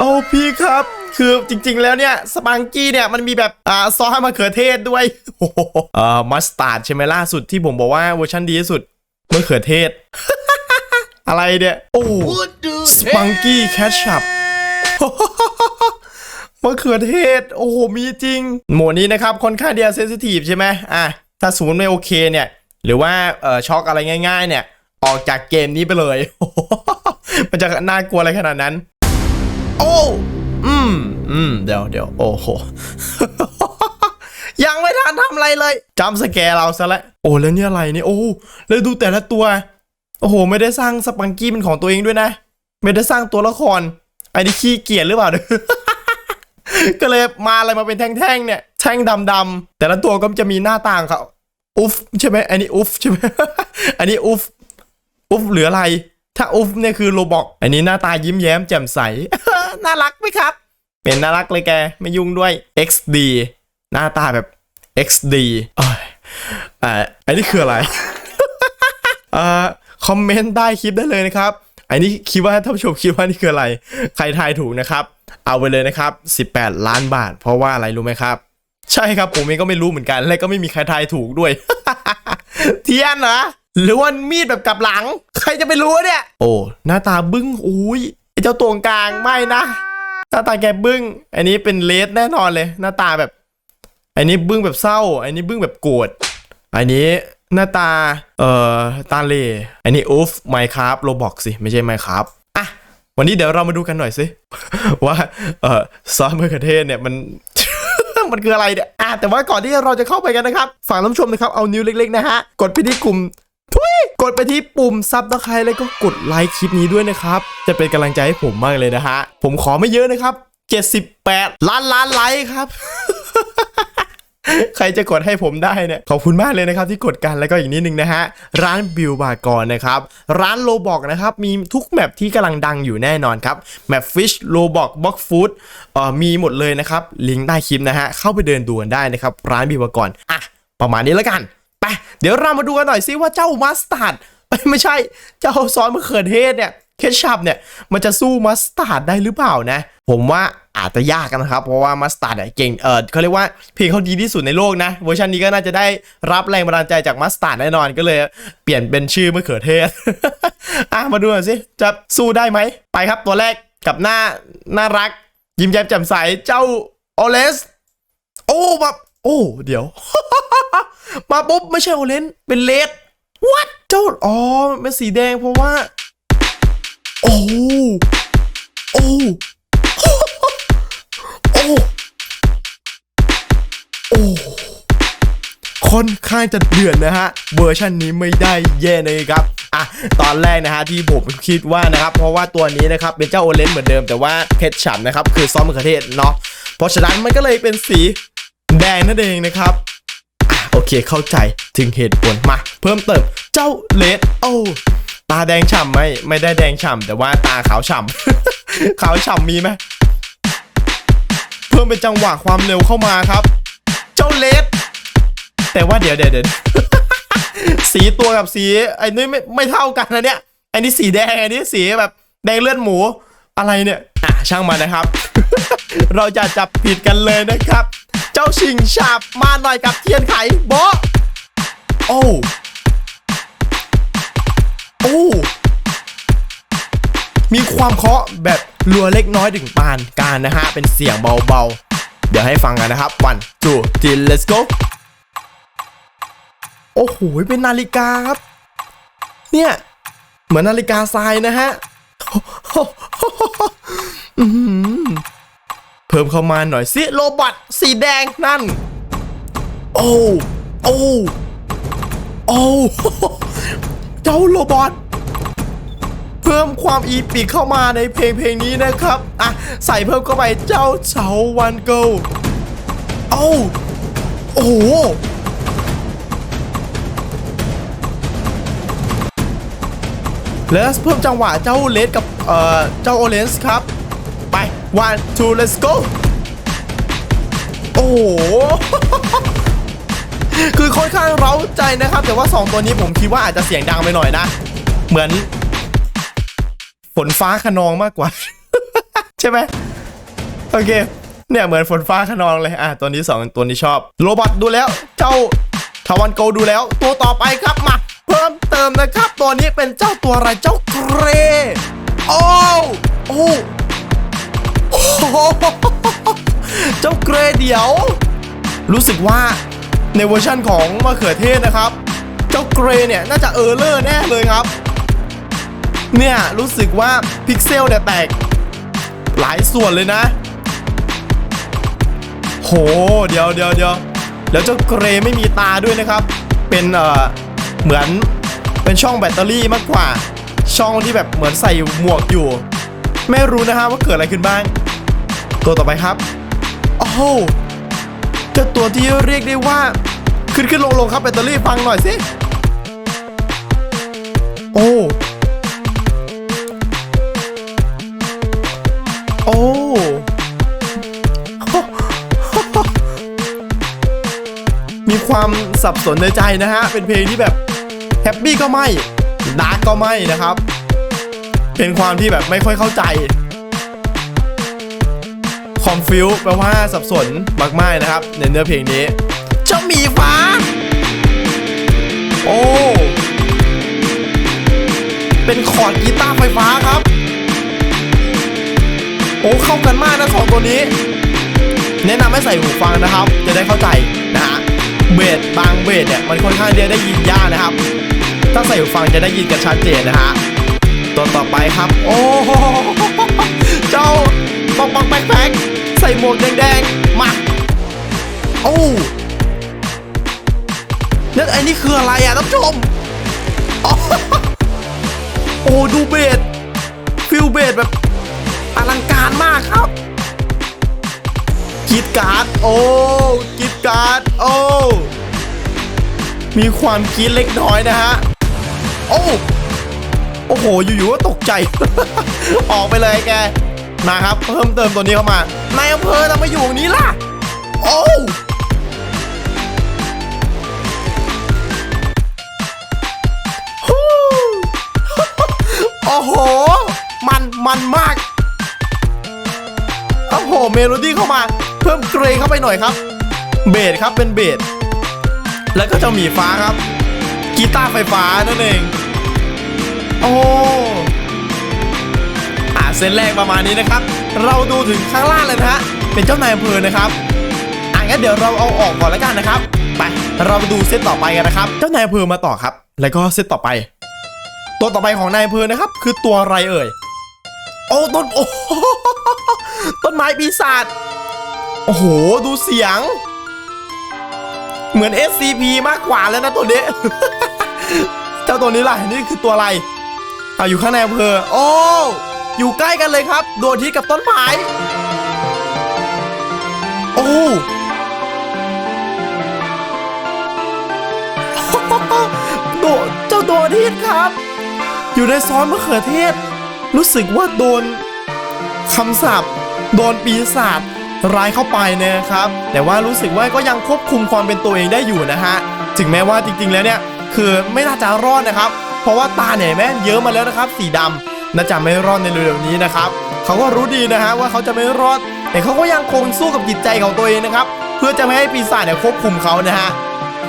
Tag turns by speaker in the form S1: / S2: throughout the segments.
S1: โอ้พี่ครับ คือจริงๆแล้วเนี่ยสปังกี้เนี่ยมันมีแบบอ่าซอสมะเขือเทศด้วยโอ้โหเอ่อมัสตาร์ดใช่ไหมล่าสุดที่ผมบอกว่าเวอร์ชันดีที่สุดมะเขือเทศ อะไรเนี่ย โอ้สปังกี้แคชชัพมะเขือเทศ โอ้โห มีจริงโหมดนี้นะครับ ค่อนข้างเดียเซนซิทีฟใช่ไหมอะ ถ้าสมมติไม่โอเคเนี่ย หรือว่าเอ่อช็อกอะไรง่าย ๆ เนี่ย ออกจากเกมนี้ไปเลย มันจะน่ากลัวอะไรขนาดนั้น โอ้อืมอืมเดี๋ยวเดี๋ยวโอ้โห ยังไม่ทันทำอะไรเลยจำสแกเราซะแล้วโอ้แล้วเนี่ยอะไรนี่โอ้แล้วดูแต่ละตัว โอ้โห ไม่ได้สร้างสปังกี้เป็นของตัวเองด้วยนะ ไม่ได้สร้างตัวละครไอ้นี่ขี้เกียจหรือเปล่าก็เลยมาอะไรมาเป็นแท่งๆเนี่ย แท่งดำๆแต่ละตัวก็จะมีหน้าต่างเขาอุฟใช่ไหมอันนี้อุฟใช่ไหมอันนี้อุฟอุฟหรืออะไร ถ้าอุฟเนี่ยคือโรบอกอันนี้หน้าตายิ้มแย้มแจ่มใส น่ารักไหมครับ เป็นน่ารักเลยแก ไม่ยุ่งด้วย XD หน้าตาแบบ XD เอ้ยอ่าอันนี้คืออะไรเอ่อคอมเมนต์ใต้คลิปได้เลยนะครับ อันนี้คิดว่าท่านผู้ชมคิดว่านี่คืออะไร ใครทายถูกนะครับ เอาไปเลยนะครับ 18 ล้านบาท เพราะว่าอะไรรู้ไหมครับ ใช่ครับผมเองก็ไม่รู้เหมือนกัน และก็ไม่มีใครทายถูกด้วย เทียนเหรอหรือว่ามีดแบบกลับหลัง ใครจะไปรู้เนี่ย โอ้ หน้าตาบึ้งอุ้ย เจ้าตัวกลางไม่นะหน้าตาแกบึ้ง อันนี้เป็นเลสแน่นอนเลย หน้าตาแบบ อันนี้บึ้งแบบเศร้า อันนี้บึ้งแบบโกรธ อันนี้หน้าตา เอ่อ ตาเล อันนี้อูฟไมค์ครับโรบอกสิ ไม่ใช่ไมค์ครับอะ วันนี้เดี๋ยวเรามาดูกันหน่อยสิ ว่า เอ่อ ซอสมะเขือเทศเนี่ยมันมันคืออะไรเนี่ยอะแต่ว่าก่อนที่เราจะเข้าไปกันนะครับ ฝากท่านผู้ชมนะครับ เอานิ้วเล็กๆนะฮะ กดไปที่กลุ่ม กดไปที่ปุ่มซับตะไคร้แล้วก็กดไลค์คลิปนี้ด้วยนะครับ จะเป็นกำลังใจให้ผมมากเลยนะฮะ ผมขอไม่เยอะนะครับ 78 ล้านล้านไลค์ครับ ใครจะกดให้ผมได้เนี่ย ขอบคุณมากเลยนะครับที่กดกันแล้วก็อีกนิดนึงนะฮะ ร้านบิวบากรนะครับ ร้านโลบอกนะครับ มีทุกแมปที่กำลังดังอยู่แน่นอนครับ แมปฟิชโลบอกบ็อกฟูดเอ่อมีหมดเลยนะครับ ลิงก์ใต้คลิปนะฮะ เข้าไปเดินดูกันได้นะครับ ร้านบิวบากรอะประมาณนี้แล้วกัน เดี๋ยวเรามาดูกันหน่อยซิว่าเจ้ามัสตาร์ดไม่ใช่ เจ้าซอสมะเขือเทศเนี่ยเคชัพเนี่ยมันจะสู้มัสตาร์ดได้หรือเปล่านะ ผมว่าอาจจะยากกันะครับ เพราะว่ามัสตาร์ดเนี่ยเก่งเออเขาเรียกว่าเพลงเขาดีที่สุดในโลกนะเวอร์ชันนี้ก็น่าจะได้รับแรงบันดาลใจจากมัสตาร์ดแน่นอนก็เลยเปลี่ยนเป็นชื่อมะเขือเทศอะมาดูหน่อยสิจะสู้ได้ไหมไปครับตัวแรกกับหน้าน่ารัก ยิ้มแย้มแจ่มใสเจ้าโอเลส โอ้แบบโอ้ เดี๋ยว มาปุ๊บไม่ใช่โอเลนเป็นเลดวัดเจ้าอ๋อเป็นสีแดงเพราะว่า โอ้โอ้โอ้โอ้ค่อนข้างจะเดือดนะฮะเวอร์ชันนี้ไม่ได้แย่เลยครับอะตอนแรกนะฮะที่ผมคิดว่านะครับ เพราะว่าตัวนี้นะครับเป็นเจ้าโอเลนเหมือนเดิมแต่ว่าเพชรฉ่ำนะครับคือซ้อสมะเขือเทศเนาะเพราะฉะนั้นมันก็เลยเป็นสีแดงนั่นเองนะครับ เคเข้าใจถึงเหตุผลมา เพิ่มเติมเจ้าเลดโอ้ตาแดงฉ่ำไหมไม่ได้แดงฉ่ำแต่ว่าตาขาวฉ่ำขาวฉ่ำมีไหมเพิ่มเป็นจังหวะความเร็วเข้ามาครับ เจ้าเลดแต่ว่าเดี๋ยวเดี๋ยวเดี๋ยวสีตัวกับสีไอ้นี่ไม่ไม่เท่ากันนะเนี่ยไอ้นี่สีแดงไอ้นี่สีแบบแดงเลือดหมูอะไรเนี่ยอะช่างมันนะครับ เราจะจับผิดกันเลยนะครับ จ้าชิงฉาบมาหน่อยกับเทียนไขโบะโอ้โอ้มีความเคาะแบบรัวเล็กน้อยถึงปานกลารนะฮะ เป็นเสียงเบาๆ เดี๋ยวให้ฟังกันนะครับ one two three let's go โอ้โห เป็นนาฬิกาครับ เนี่ย เหมือนนาฬิกาทรายนะฮะเพิ่มเข้ามาหน่อยสิโรบอท สีแดงนั่น โอ้ โอ้ โอ้ เจ้าโรบอทเพิ่มความอีปิกเข้ามาในเพลงเพลงนี้นะครับ อะ ใส่เพิ่มเข้าไปเจ้าเฉาวันเกิลโอ้โอ้โหแล้วเพิ่มจังหวะเจ้าเลสกับ เอ่อ เจ้าโอเลนส์ครับ ไป one two let's go โอ้โห คือค่อนข้างเร้าใจนะครับ แต่ว่า 2 ตัวนี้ผมคิดว่าอาจจะเสียงดังไปหน่อยนะ เหมือนฝนฟ้าขนองมากกว่า ใช่ไหมโอเค เนี่ยเหมือนฝนฟ้าขนองเลยอะตัวนี้สองตัวนี้ชอบ โรบอทดูแล้ว เจ้าทวันโกดูแล้ว ตัวต่อไปครับมาเพิ่มเติมนะครับ ตัวนี้เป็นเจ้าตัวอะไรเจ้าเกรโอ้โอ้โอ้โห จ้าเกรเดียว รู้สึกว่าในเวอร์ชั่นของมะเขือเทศนะครับ เจ้าเกรเนี่ยน่าจะเออร์เลอร์แน่เลยครับ เนี่ยรู้สึกว่าพิกเซลเนี่ยแตกหลายส่วนเลยนะ โหเดี๋ยวเดี๋ยวเดี๋ยวแล้วเจ้าเกรไม่มีตาด้วยนะครับ เป็นเอ่อเหมือนเป็นช่องแบตเตอรี่มากกว่า ช่องที่แบบเหมือนใส่หมวกอยู่ ไม่รู้นะฮะว่าเกิดอะไรขึ้นบ้าง ตัวต่อไปครับ โอ้โหเจ้าตัวที่เรียกได้ว่า ขึ้นขึ้นลงลงครับแบตเตอรี่ฟังหน่อยสิโอ้โอ้มีความสับสนในใจนะฮะ เป็นเพลงที่แบบแฮปปี้ก็ไม่ดาร์กก็ไม่นะครับ เป็นความที่แบบไม่ค่อยเข้าใจ คอมฟิวแปลว่าสับสนมากๆนะครับ ในเนื้อเพลงนี้เจ้าหมีฟ้า โอ้ เป็นคอร์ดกีตาร์ไฟฟ้าครับ โอ้เข้ากันมากนะสองตัวนี้ แนะนำให้ใส่หูฟังนะครับ จะได้เข้าใจนะฮะเบสบางเบสเนี่ยมันค่อนข้างที่จะได้ยินยากนะครับ ถ้าใส่หูฟังจะได้ยินกันชัดเจนนะฮะตัวต่อไปครับ โอ้เจ้าปองปองแป๊กแป๊ก ใส่หมวกแดงๆ มา โอ้แล้วไอ้นี่คืออะไรอะท่านผู้ชมอ๋อโอ้ดูเบสฟิลเบสแบบอลังการมากครับกรีดการ์ดโอ้กรีดการ์ดโอ้มีความกรีดเล็กน้อยนะฮะ โอ้ โอ้โห อยู่ๆก็ตกใจ ออกไปเลยแก มาครับ เพิ่มเติมตัวนี้เข้ามานายอำเภอทำไมอยู่ตรงนี้ล่ะ โอ้โอ้โห มันมันมากโอ้โหเมโลดี้เข้ามา เพิ่มเกรเข้าไปหน่อยครับ เบสครับเป็นเบสแล้วก็จ้าหมีฟ้าครับ กีตาร์ไฟฟ้านั่นเอง โอ้ เส้นแรกประมาณนี้นะครับ เราดูถึงข้างล่างเลยนะฮะ เป็นเจ้านายอำเภอนะครับอะงั้นเดี๋ยวเราเอาออกก่อนแล้วกันนะครับ ไป เราไปดูเซตต่อไปกันนะครับ เจ้านายอำเภอมาต่อครับ แล้วก็เซตต่อไป ตัวต่อไปของนายอำเภอนะครับ คือตัวอะไรเอ่ย โอ้ต้นโอ้ต้นไม้ปีศาจ โอ้โห ดูเสียง เหมือน SCP มากกว่าแล้วนะตัวนี้เจ้าตัวนี้ล่ะ นี่คือตัวอะไรอ่าอยู่ข้างในอำเภอ โอ้ อยู่ใกล้กันเลยครับโดนที่กับต้นไม้โอ้โดเจ้าโดนทิศครับ อยู่ในซ้อสมะเขือเทศ รู้สึกว่าโดนคำสาปโดนปีศาจร้ายเข้าไปนะครับ แต่ว่ารู้สึกว่าก็ยังควบคุมความเป็นตัวเองได้อยู่นะฮะถึงแม้ว่าจริงๆแล้วเนี่ย คือไม่น่าจะรอดนะครับ เพราะว่าตาเนี่ยแม่เยอะมาแล้วนะครับ สีดำ น่าจะไม่รอดในเร็วๆนี้นะครับเขาก็รู้ดีนะฮะว่าเขาจะไม่รอด แต่เขาก็ยังคงสู้กับจิตใจของตัวเองนะครับ เพื่อจะไม่ให้ปีศาจเนี่ยควบคุมเขานะฮะ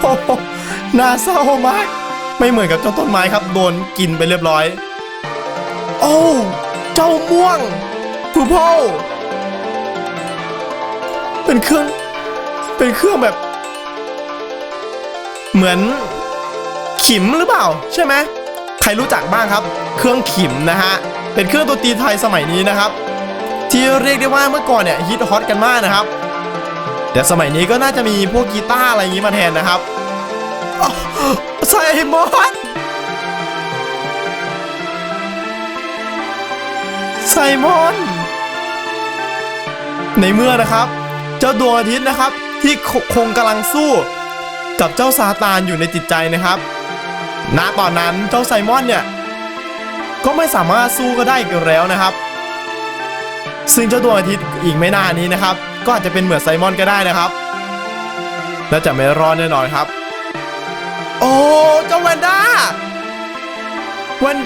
S1: โอ้โหน่าเศร้ามาก ไม่เหมือนกับเจ้าต้นไม้ครับ โดนกินไปเรียบร้อย โอ้เจ้าม่วงผู้พ่อเป็นเครื่อง เป็นเครื่องแบบ เหมือน ขิมหรือเปล่า ใช่ไหมใครรู้จักบ้างครับ เครื่องขิมนะฮะ เป็นเครื่องดนตรีไทยสมัยนี้นะครับ ที่เรียกได้ว่าเมื่อก่อนเนี่ยฮิตฮอตกันมากนะครับ แต่สมัยนี้ก็น่าจะมีพวกกีตาร์อะไรอย่างนี้มาแทนนะครับไซมอนไซมอน ในเมื่อนะครับ เจ้าดวงอาทิตย์นะครับ ที่คงกำลังสู้กับเจ้าซาตานอยู่ในจิตใจนะครับ ณ ตอนนั้นเจ้าไซมอนเนี่ย ก็ไม่สามารถสู้ก็ได้อีกแล้วนะครับ ซึ่งเจ้าดวงอาทิตย์อีกไม่นานนี้นะครับ ก็อาจจะเป็นเหมือนไซมอนก็ได้นะครับ และจะไม่รอดแน่นอนครับ โอ้เจ้าแวนด้าแวน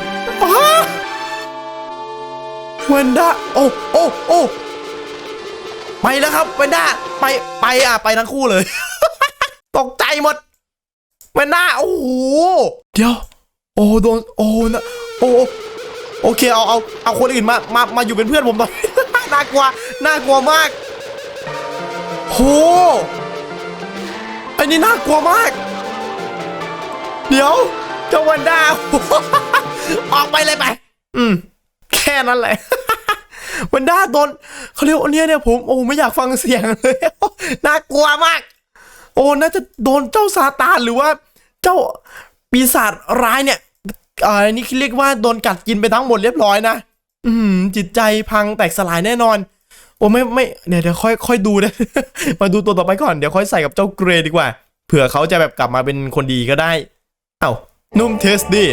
S1: ฮะแวนด้าโอ้โอ้โอ้ไปแล้วครับเวนด้าไปไปอะไปทั้งคู่เลย ตกใจหมดเวนด้าโอ้โหเดี๋ยว โอ้โดนโอ้นะโอ้ โอเคเอาเอาเอาคนอื่นมามามาอยู่เป็นเพื่อนผมหน่อยน่ากลัวน่ากลัวมากโหอ้นี่น่ากลัวมาก เดี๋ยวเจ้าวันด้าออกไปเลยไป อืม แค่นั้นแหละ วันด้าโดนเขาเรียกว่าเนี่ยเนี่ยผมโอ้ไม่อยากฟังเสียงเลย น่ากลัวมาก โอ้น่าจะโดนเจ้าซาตานหรือว่า เจ้าปีศาจร้ายเนี่ย อ่อนี่เรียกว่าโดนกัดกินไปทั้งหมดเรียบร้อยนะ อืมจิตใจพังแตกสลายแน่นอน โอ้ไม่ไม่เดี๋ยวเดี๋ยวค่อยค่อยดูนะ มาดูตัวต่อไปก่อนเดี๋ยวค่อยใส่กับเจ้าเกรย์ดีกว่า เผื่อเขาจะแบบกลับมาเป็นคนดีก็ได้ เอ้านุ่มเทสดี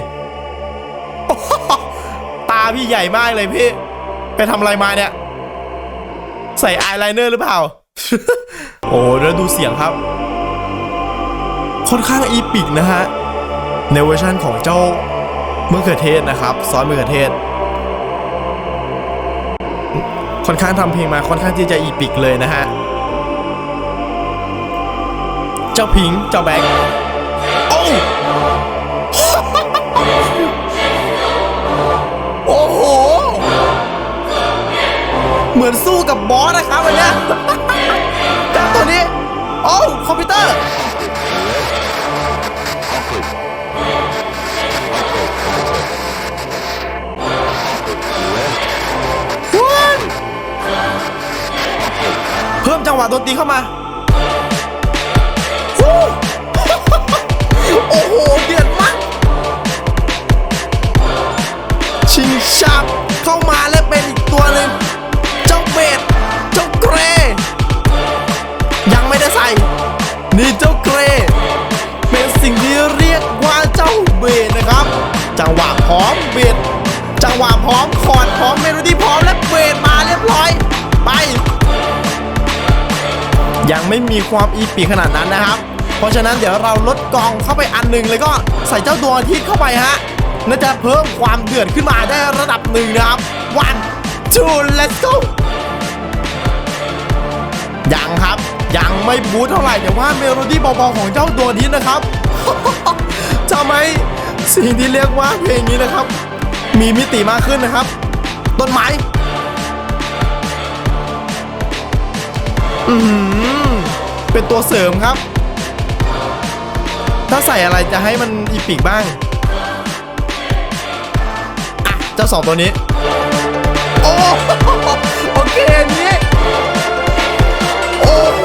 S1: ตาพี่ใหญ่มากเลยพี่ ไปทำอะไรมาเนี่ย ใส่อายไลเนอร์หรือเปล่า โอ้แล้วดูเสียงครับ ค่อนข้างอีปิกนะฮะในเวอร์ชันของเจ้า มะเขือเทศนะครับซอสมะเขือเทศ ค่อนข้างทำเพลงมาค่อนข้างที่จะอีปิกเลยนะฮะ เจ้าพิงเจ้าแบ็คโอ้โอ้โห เหมือนสู้กับบอสนะครับวันนี้ตัวนี้ โอ้คอมพิวเตอร์ วะดนตรีเข้ามาฮู้โอ้โหเดือดมากชิงชับเข้ามาแล้วเป็นอีกตัวหนึ่งเจ้าเบดเจ้าเกร ยังไม่ได้ใส่ นี่เจ้าเกร เป็นสิ่งที่เรียกว่าเจ้าเบดนะครับ จังหวะพร้อมเบดจังหวะพร้อมคอร์ดพร้อมเมโลดี้พร้อมและ ยังไม่มีความอีปีขนาดนั้นนะครับ เพราะฉะนั้นเดี๋ยวเราลดกองเข้าไปอันหนึ่งเลยก็ใส่เจ้าดวงอาทิตย์เข้าไปฮะน่าจะเพิ่มความเดือดขึ้นมาได้ระดับหนึ่งนะครับ one two let's go ยังครับ ยังไม่บูทเท่าไหร่แต่ว่าเมโลดี้เบาๆของเจ้าดวงอาทิตย์นะครับจะไหมสิ่งที่เรียกว่าเพลงนี้นะครับ มีมิติมากขึ้นนะครับ ต้นไม้ อืมเป็นตัวเสริมครับ ถ้าใส่อะไรจะให้มันอีปิกบ้างอะเจ้าสองตัวนี้ โอ้โอเคนี้โอ้โห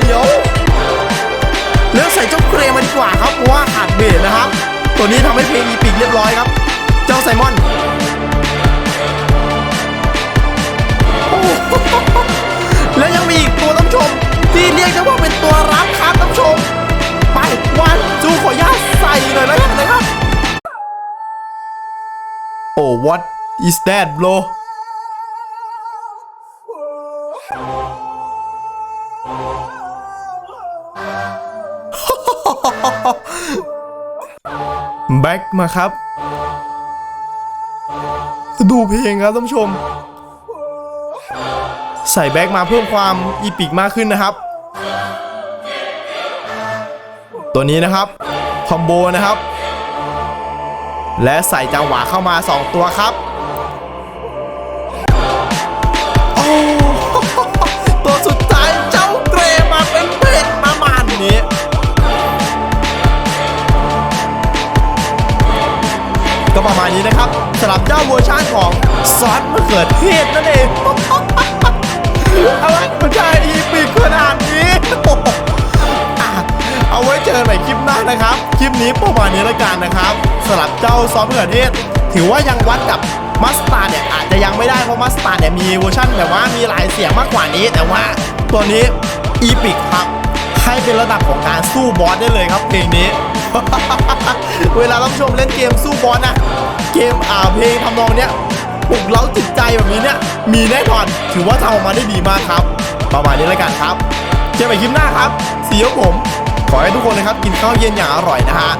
S1: เดี๋ยวเลือกใส่เจ้าเกรมาดีกว่าครับเพราะว่าขาดเบสนะครับ ตัวนี้ทำให้เพลงอีปิกเรียบร้อยครับ เจ้าไซมอนโอ้ และยังมีอีกตัวท่านผู้ชม ที่เรียกได้ว่าเป็นตัวรับครับท่านผู้ชม ไปวันจูขออนุญาตใส่หน่อยแล้วกันนะครับ โอ้ what is that bro แบ็กมาครับ ดูเพลงครับท่านผู้ชม ใส่แบ็กมาเพิ่มความอีปิกมากขึ้นนะครับ ตัวนี้นะครับคอมโบนะครับ และใส่จังหวะเข้ามา 2 ตัวครับโอ้ตัวสุดท้ายเจ้าเกรมาเป็นเป็ดประมาณนี้ก็ประมาณนี้นะครับสำหรับเจ้าเวอร์ชันของซอสมะเขือเทศนั่นเอง อะไรมันจะอีปิกขนาดนี้อะเอาไว้เจอกันใหม่คลิปหน้านะครับ คลิปนี้ประมาณนี้แล้วกันนะครับสำหรับเจ้าซอสมเขือเทศ ถือว่ายังวัดกับมัสตาร์เนี่ยอาจจะยังไม่ได้เพราะมัสตาร์เนี่ยมีเวอร์ชันแบบว่ามีหลายเสียงมากกว่านี้ แต่ว่าตัวนี้อีปิกครับให้เป็นระดับของการสู้บอสได้เลยครับเพลงนี้ เวลารับชมเล่นเกมสู้บอสนะ เกมอ่าเพลงทำนองเนี้ย ลุกเร้าจิตใจแบบนี้เนี่ยมีแน่นอนถือว่าทำออกมาได้ดีมากครับ ประมาณนี้แล้วกันครับเจอกันใหม่คลิปหน้าครับสีของผม ขอให้ทุกคนนะครับกินข้าวเย็นอย่างอร่อยนะฮะ